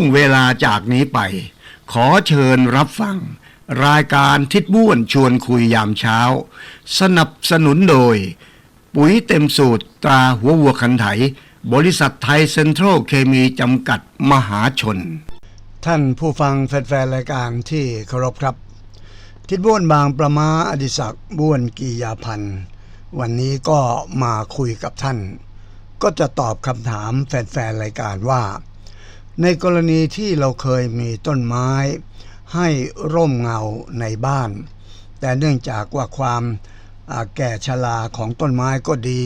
งเวลาจากนี้ไป ขอเชิญรับฟัง รายการทิดบ้วนชวนคุยยามเช้า สนับสนุนโดย ปุ๋ยเต็มสูตรตราหัววัวคันไถ บริษัทไทยเซ็นทรัลเคมีจำกัดมหาชน ท่านผู้ฟังแฟนๆรายการที่เคารพครับ ทิดบ้วนบางประมาอดิศักดิ์บ้วนกียาพันธ์วันนี้ก็มาคุยกับท่าน ก็จะตอบคำถามแฟนๆรายการว่า ในกรณีที่เราเคยมีต้นไม้ ให้ร่มเงาในบ้าน แต่เนื่องจากว่าความแก่ชราของต้นไม้ก็ดี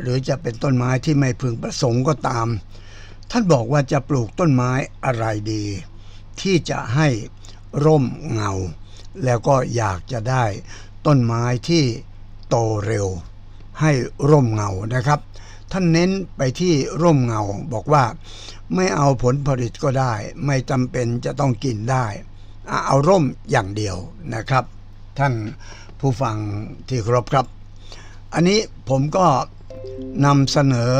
หรือจะเป็นต้นไม้ที่ไม่พึงประสงค์ก็ตาม ท่านบอกว่าจะปลูกต้นไม้อะไรดี ที่จะให้ร่มเงา แล้วก็อยากจะได้ต้นไม้ที่โตเร็ว ให้ร่มเงานะครับ ท่านเน้นไปที่ร่มเงาบอกว่าไม่เอาผลผลิตก็ได้ ไม่จำเป็นจะต้องกินได้ เอาร่มอย่างเดียวนะครับ ท่านผู้ฟังที่เคารพครับ อันนี้ผมก็นำเสนอ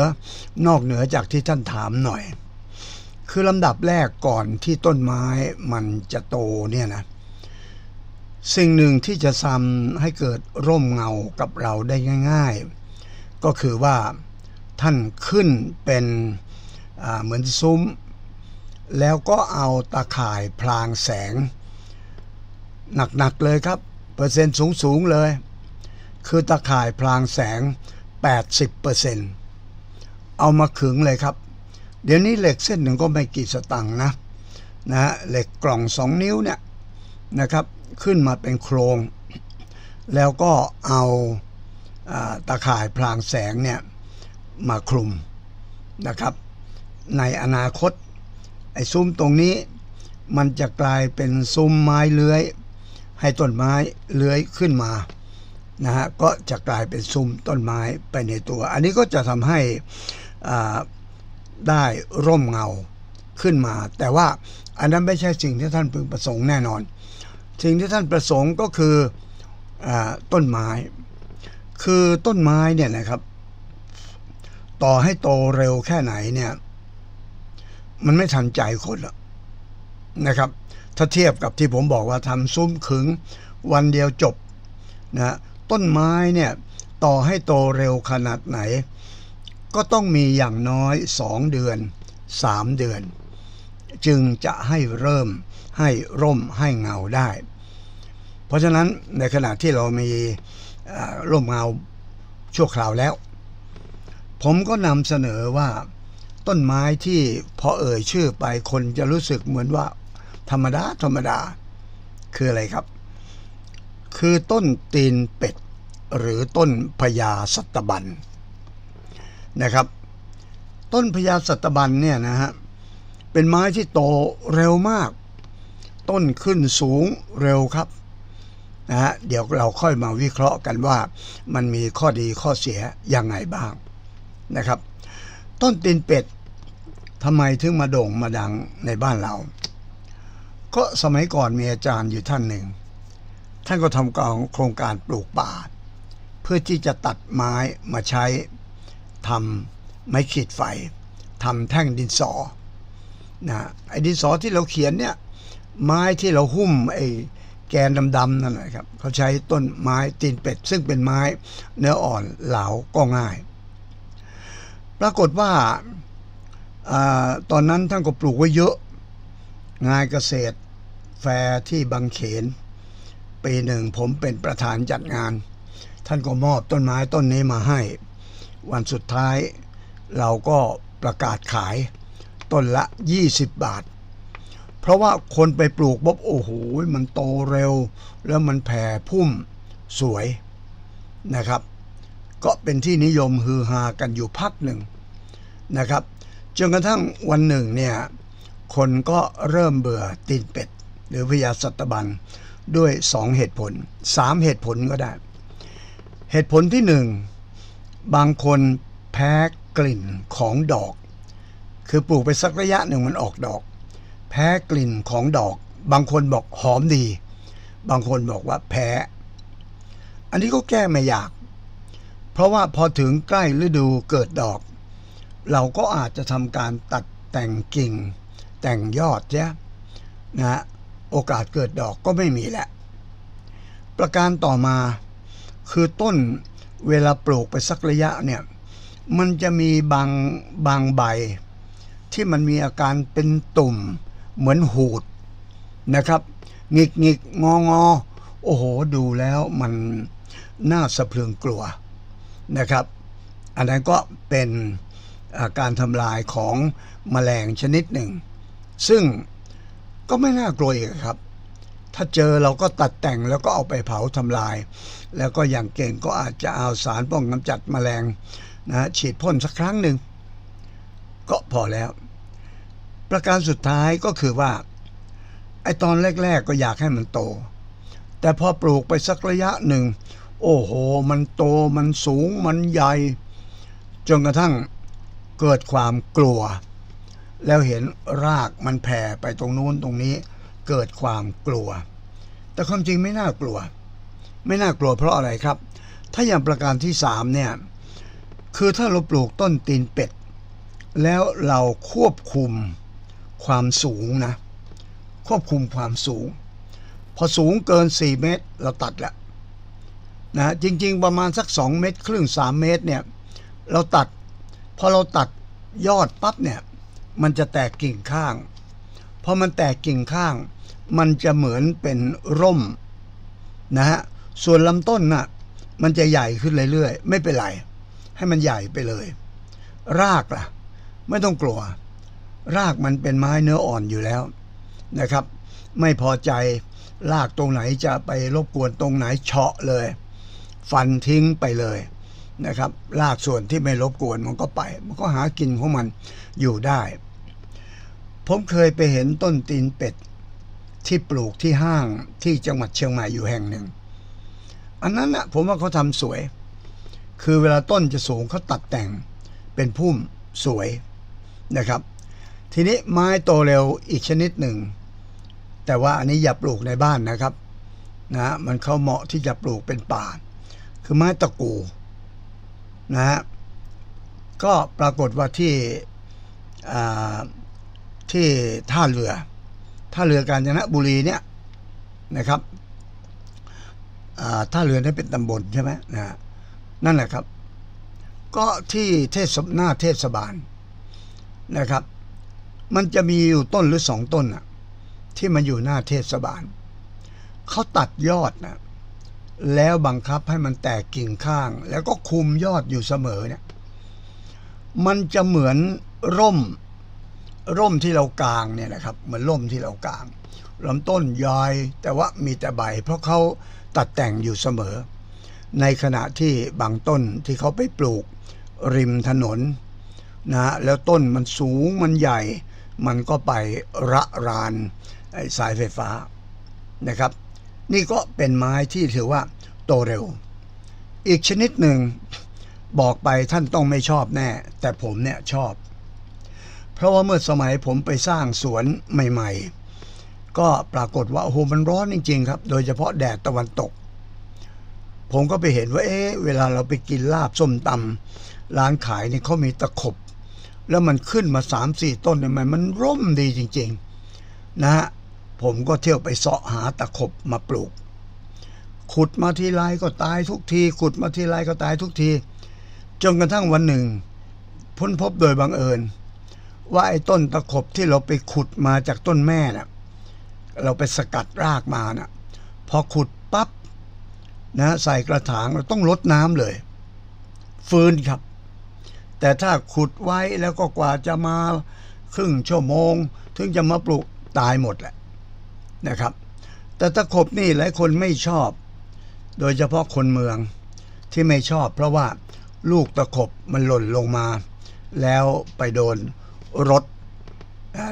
นอกเหนือจากที่ท่านถามหน่อย คือลำดับแรกก่อนที่ต้นไม้มันจะโตเนี่ยนะสิ่งหนึ่งที่จะทำให้เกิดร่มเงากับเราได้ง่าย ๆ ก็คือว่า ท่านขึ้นเป็นเหมือนซุ้ม แล้วก็เอาตาข่ายพลางแสง หนักๆเลยครับ เปอร์เซ็นต์สูงๆเลย คือตาข่ายพลางแสง 80เปอร์เซ็นต์เอามาขึงเลยครับ เดี๋ยวนี้เหล็กเส้นหนึ่งก็ไม่กี่สตังค์นะนะเหล็กกล่อง 2 นิ้วเนี่ยนะครับขึ้นมาเป็นโครง แล้วก็เอาอาตาข่ายพลางแสงเนี่ย มาคลุมนะครับ ในอนาคต ไอ้ซุ้มตรงนี้มันจะกลายเป็นซุ้มไม้เลื้อย ให้ต้นไม้เลื้อยขึ้นมานะฮะก็จะกลายเป็นซุ้มต้นไม้ไปในตัว อันนี้ก็จะทำให้อ่าได้ร่มเงาขึ้นมา แต่ว่าอันนั้นไม่ใช่สิ่งที่ท่านพึงประสงค์แน่นอน สิ่งที่ท่านประสงค์ก็คืออต้นไม้ คือต้นไม้เนี่ยนะครับ ต่อให้โตเร็วแค่ไหนเนี่ย มันไม่ทันใจคนหรอกนะครับ ถ้าเทียบกับที่ผมบอกว่าทำซุ้มขึงวันเดียวจบนะต้นไม้เนี่ยต่อให้โตเร็วขนาดไหน ก็ต้องมีอย่างน้อย 2 เดือน 3 เดือน จึงจะให้เริ่มให้ร่มให้เงาได้ เพราะฉะนั้นในขณะที่เรามีร่มเงาชั่วคราวแล้ว ผมก็นำเสนอว่าต้นไม้ที่พอเอ่ยชื่อไปคนจะรู้สึกเหมือนว่า ธรรมดาธรรมดา คืออะไรครับ คือต้นตีนเป็ด หรือต้นพญาสัตบันนะครับ ต้นพญาสัตบันเนี่ยนะฮะเป็นไม้ที่โตเร็วมาก ต้นขึ้นสูงเร็วครับนะฮะเดี๋ยวเราค่อยมาวิเคราะห์กันว่ามันมีข้อดีข้อเสียยังไงบ้าง นะครับ ต้นตีนเป็ดทำไมถึงมาโด่งมาดังในบ้านเรา ก็สมัยก่อนมีอาจารย์อยู่ท่านหนึ่ง ท่านก็ทำกองโครงการปลูกป่า เพื่อที่จะตัดไม้มาใช้ทำไม้ขีดไฟทำแท่งดินสอนะไอ้ดินสอที่เราเขียนเนี่ยไม้ที่เราหุ้มไอ้แกนดำๆนั่นแหละครับเขาใช้ต้นไม้ตีนเป็ด ซึ่งเป็นไม้เนื้ออ่อนเหลาก็ง่าย ปรากฏว่าอตอนนั้นท่านก็ปลูกไว้เยอะ งานเกษตรแฟร์ที่บางเขน ปีหนึ่งผมเป็นประธานจัดงาน ท่านก็มอบต้นไม้ต้นนี้มาให้ วันสุดท้ายเราก็ประกาศขายต้นละ 20 บาท เพราะว่าคนไปปลูกบ๊บโอ้โหมันโตเร็ว แล้วมันแผ่พุ่มสวยนะครับ ก็เป็นที่นิยมฮือฮากันอยู่พักหนึ่งนะครับจนกระทั่งวันหนึ่งเนี่ยคนก็เริ่มเบื่อตีนเป็ด หรือพญาสัตบันด้วยสองเหตุผลสามเหตุผลก็ได้ เหตุผลที่หนึ่งบางคนแพ้กลิ่นของดอก คือปลูกไปสักระยะหนึ่งมันออกดอก แพ้กลิ่นของดอก บางคนบอกหอมดี บางคนบอกว่าแพ้ อันนี้ก็แก้ไม่ยาก เพราะว่าพอถึงใกล้ฤดูเกิดดอก เราก็อาจจะทำการตัดแต่งกิ่ง แต่งยอดเสียนะฮะโอกาสเกิดดอกก็ไม่มีแหละ ประการต่อมาคือต้นเวลาปลูกไปสักระยะเนี่ย มันจะมีบางบางใบ ที่มันมีอาการเป็นตุ่มเหมือนหูดนะครับหงิกหงิกงองอโอ้โห ดูแล้วมันน่าสะเพรึงกลัว นะครับ อันนั้นก็เป็นาการทำลายของแมลงชนิดหนึ่ง ซึ่งก็ไม่น่ากลัวอีกครับ ถ้าเจอเราก็ตัดแต่งแล้วก็เอาไปเผาทำลาย แล้วก็อย่างเก่งก็อาจจะเอาสารป้องกันกำจัดแมลงนะฉีดพ่นสักครั้งหนึ่ง ก็พอแล้ว ประการสุดท้ายก็คือว่าไอตอนแรก ๆ ก็อยากให้มันโต แต่พอปลูกไปสักระยะหนึ่ง โอ้โห มันโตมันสูงมันใหญ่ จนกระทั่งเกิดความกลัว แล้วเห็นรากมันแผ่ไปตรงนู้นตรงนี้ เกิดความกลัว แต่ความจริงไม่น่ากลัว ไม่น่ากลัวเพราะอะไรครับ ถ้าอย่างประการที่สามเนี่ยคือถ้าเราปลูกต้นตีนเป็ด แล้วเราควบคุมความสูงนะ ควบคุมความสูง พอสูงเกิน 4 เมตร เราตัดและ นะจริง ๆ ประมาณสัก 2 เมตร ครึ่ง 3 เมตรเนี่ยเราตัดพอเราตัดยอดปั๊บเนี่ยมันจะแตกกิ่งข้างพอมันแตกกิ่งข้าง มันจะเหมือนเป็นร่มนะฮะส่วนลำต้นน่ะมันจะใหญ่ขึ้นเรื่อยๆ ไม่เป็นไรให้มันใหญ่ไปเลย รากล่ะ ไม่ต้องกลัว รากมันเป็นไม้เนื้ออ่อนอยู่แล้วนะครับ ไม่พอใจรากตรงไหนจะไปรบกวนตรงไหนเฉาะเลย ฟันทิ้งไปเลยนะครับรากส่วนที่ไม่รบกวนมันก็ไป มันก็หากินของมันอยู่ได้ ผมเคยไปเห็นต้นตีนเป็ดที่ปลูกที่ห้างที่จังหวัดเชียงใหม่อยู่แห่งหนึ่ง อันนั้นนะผมว่าเขาทำสวย คือเวลาต้นจะสูงเขาตัดแต่งเป็นพุ่มสวยนะครับ ทีนี้ไม้โตเร็วอีกชนิดหนึ่ง แต่ว่าอันนี้อย่าปลูกในบ้านนะครับนะมันเข้าเหมาะที่จะปลูกเป็นป่า คือไม้ตะกูนะฮะก็ปรากฏว่าที่ที่ท่าเรือท่าเรือกาญจนบุรีเนี่ยนะครับท่าเรือนี่เป็นตำบลใช่ไหมนะฮะนั่นแหละครับ ก็ที่เทศหน้าเทศบาลนะครับ มันจะมีอยู่ต้นหรือสองต้นน่ะที่มันอยู่หน้าเทศบาลเขาตัดยอดนะ แล้วบังคับให้มันแตกกิ่งข้าง แล้วก็คุมยอดอยู่เสมอเนี่ย มันจะเหมือนร่ม ร่มที่เรากางเนี่ยนะครับ เหมือนร่มที่เรากางลำต้นยอยแต่ว่ามีแต่ใบ เพราะเขาตัดแต่งอยู่เสมอ ในขณะที่บางต้นที่เขาไปปลูกริมถนนนะแล้วต้นมันสูงมันใหญ่ มันก็ไประรานสายไฟฟ้านะครับ นี่ก็เป็นไม้ที่ถือว่าโตเร็ว อีกชนิดหนึ่งบอกไปท่านต้องไม่ชอบแน่ แต่ผมเนี่ยชอบ เพราะว่าเมื่อสมัยผมไปสร้างสวนใหม่ ๆ ก็ปรากฏว่าโอ้โหมันร้อนจริง ๆ ครับ โดยเฉพาะแดดตะวันตก ผมก็ไปเห็นว่าเอ๊ะเวลาเราไปกินลาบส้มตำร้านขายนี่เขามีตะขบ แล้วมันขึ้นมาสามสี่ต้นเนี่ยมันมันร่มดีจริง ๆ นะฮะ ผมก็เที่ยวไปเสาะหาตะขบมาปลูก ขุดมาทีไรก็ตายทุกที ขุดมาทีไรก็ตายทุกที จนกระทั่งวันหนึ่ง พ้นพบโดยบังเอิญ ว่าไอ้ต้นตะขบที่เราไปขุดมาจากต้นแม่น่ะเราไปสกัดรากมาน่ะพอขุดปั๊บนะใส่กระถางเราต้องลดน้ำเลย ฟื้นครับ แต่ถ้าขุดไว้แล้วก็กว่าจะมาครึ่งชั่วโมง ถึงจะมาปลูกตายหมดแหละ นะครับ แต่ตะขบนี่หลายคนไม่ชอบ โดยเฉพาะคนเมืองที่ไม่ชอบ เพราะว่าลูกตะขบมันหล่นลงมา แล้วไปโดนรถ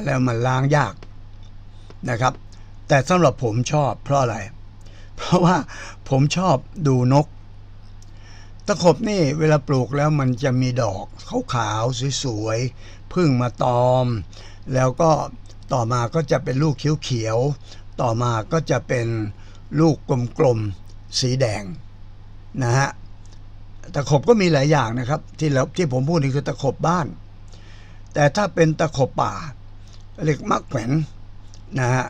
แล้วมันล้างยากนะครับ แต่สำหรับผมชอบเพราะอะไร เพราะว่าผมชอบดูนก ตะขบนี่เวลาปลูกแล้วมันจะมีดอกขาวๆสวยๆพึ่งมาตอม แล้วก็ต่อมาก็จะเป็นลูกเขียว ต่อมาก็จะเป็นลูกกลมๆสีแดงนะฮะตะขบก็มีหลายอย่างนะครับ ที่แล้วที่ผมพูดนี่คือตะขบบ้าน แต่ถ้าเป็นตะขบป่าเรียกมะแขวนนะฮะ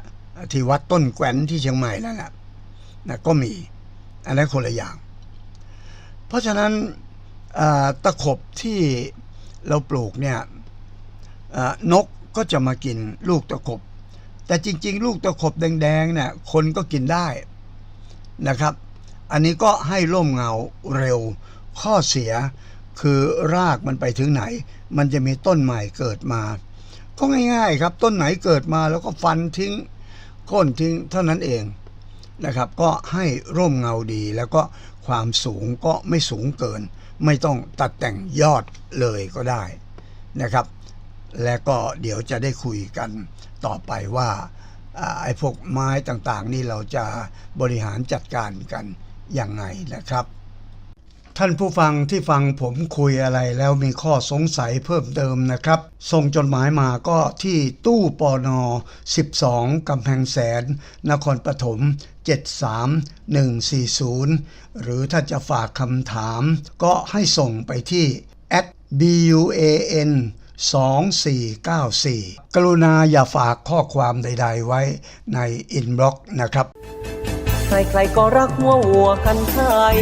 ที่วัดต้นแขวนที่เชียงใหม่นั่นแหละนะก็มีอันนั้นคนละอย่าง เพราะฉะนั้นตะขบที่เราปลูกเนี่ยนกก็จะมากินลูกตะขบ แต่จริง ๆ ลูกตะขบแดงๆเนี่ยคนก็กินได้นะครับ อันนี้ก็ให้ร่มเงาเร็ว ข้อเสียคือรากมันไปถึงไหน มันจะมีต้นใหม่เกิดมา ก็ง่าย ๆ ครับ ต้นไหนเกิดมาแล้วก็ฟันทิ้งโค่นทิ้งเท่านั้นเองนะครับ ก็ให้ร่มเงาดีแล้วก็ความสูงก็ไม่สูงเกิน ไม่ต้องตัดแต่งยอดเลยก็ได้นะครับ และก็เดี๋ยวจะได้คุยกัน ต่อไปว่าอไอ้พวกไม้ต่างๆ นี่เราจะบริหารจัดการกันยังไงนะครับ ท่านผู้ฟังที่ฟังผมคุยอะไรแล้วมีข้อสงสัยเพิ่มเติมนะครับ ส่งจดหมายมาก็ที่ตู้ปอนอ12 กำแพงแสน นครปฐม73140 หรือถ้าจะฝากคำถามก็ให้ส่งไปที่ at buan 2494 กรุณาอย่าฝากข้อความใด ๆ ไว้ในอินบล็อกนะครับ ใครๆก็รักหัววัวกันไทย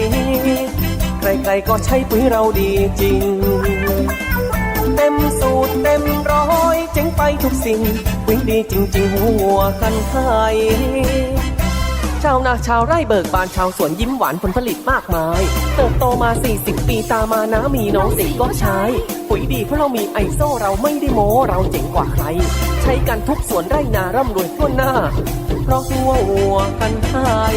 ใครๆก็ใช้ปุ๋ยเราดีจริง เต็มสูตรเต็มร้อยเจ๋งไปทุกสิ่ง ปุ๋ยดีจริง ๆ หัววัวกันไทย ชาวนาชาวไร่เบิกบานชาวสวนยิ้มหวานผลผลิตมากมาย เติบโตมา 40 ปีตามานะมีน้องสิก็ใช้ ปุ๋ยดีเพราะเรามีไอโซเราไม่ได้โม้เราเจ๋งกว่าใคร ใช้กันทุกสวนไร่นาร่ำรวยทั่วหน้า เพราะตัววัวกันไทย